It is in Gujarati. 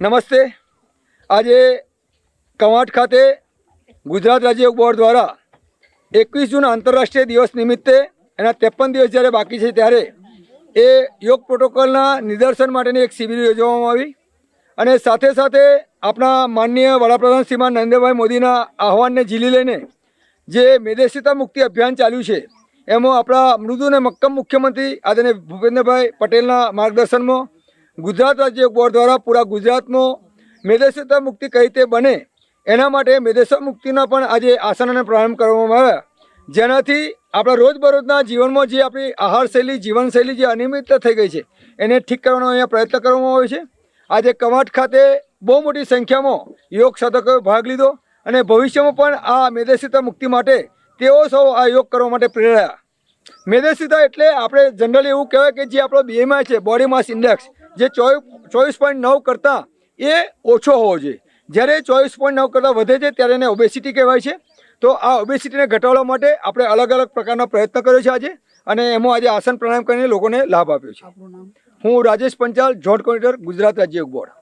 નમસ્તે. આજે કવાંટ ખાતે ગુજરાત રાજ્ય બોર્ડ દ્વારા એકવીસ જૂન આંતરરાષ્ટ્રીય દિવસ નિમિત્તે, એના ત્રેપન દિવસ જ્યારે બાકી છે ત્યારે, એ યોગ પ્રોટોકોલના નિદર્શન માટેની એક શિબિર યોજવામાં આવી. અને સાથે સાથે આપણા માનનીય વડાપ્રધાન શ્રીમાન નરેન્દ્રભાઈ મોદીના આહવાનને ઝીલી લઈને જે મેદેશિતા મુક્તિ અભિયાન ચાલ્યું છે, એમાં આપણા મૃદુ અને મક્કમ મુખ્યમંત્રી આદરણીય ભૂપેન્દ્રભાઈ પટેલના માર્ગદર્શનમાં ગુજરાત રાજ્ય બોર્ડ દ્વારા પૂરા ગુજરાતનો મેદેશિતા મુક્તિ કઈ રીતે બને, એના માટે મેદેશા મુક્તિના પણ આજે આસનોને પ્રારંભ કરવામાં આવ્યા. જેનાથી આપણા રોજબરોજના જીવનમાં જે આપણી આહારશૈલી જીવનશૈલી જે અનિયમિત થઈ ગઈ છે, એને ઠીક કરવાનો અહીંયા પ્રયત્ન કરવામાં આવ્યો છે. આજે કમાટ ખાતે બહુ મોટી સંખ્યામાં યોગ સાધકોએ ભાગ લીધો અને ભવિષ્યમાં પણ આ મેદેશિતા મુક્તિ માટે તેઓ સૌ આ યોગ કરવા માટે પ્રેરાયા. મેદેશિતા એટલે આપણે જનરલી એવું કહેવાય કે જે આપણો બીએમઆઈ છે બોડી માસ ઇન્ડેક્સ જે ચોવીસ ચોવીસ પોઈન્ટ નવ કરતાં એ ઓછો હોવો જોઈએ. જ્યારે ચોવીસ પોઈન્ટ નવ કરતાં વધે છે ત્યારે એને ઓબેસિટી કહેવાય છે. તો આ ઓબેસિટીને ઘટાડવા માટે આપણે અલગ અલગ પ્રકારના પ્રયત્ન કર્યો છે આજે અને એમાં આજે આસન પ્રાણાયામ કરીને લોકોને લાભ આપ્યો છે. હું રાજેશ પંચાલ જોઈન્ટ કોર્ડિનેટર ગુજરાત રાજ્ય યોગ બોર્ડ.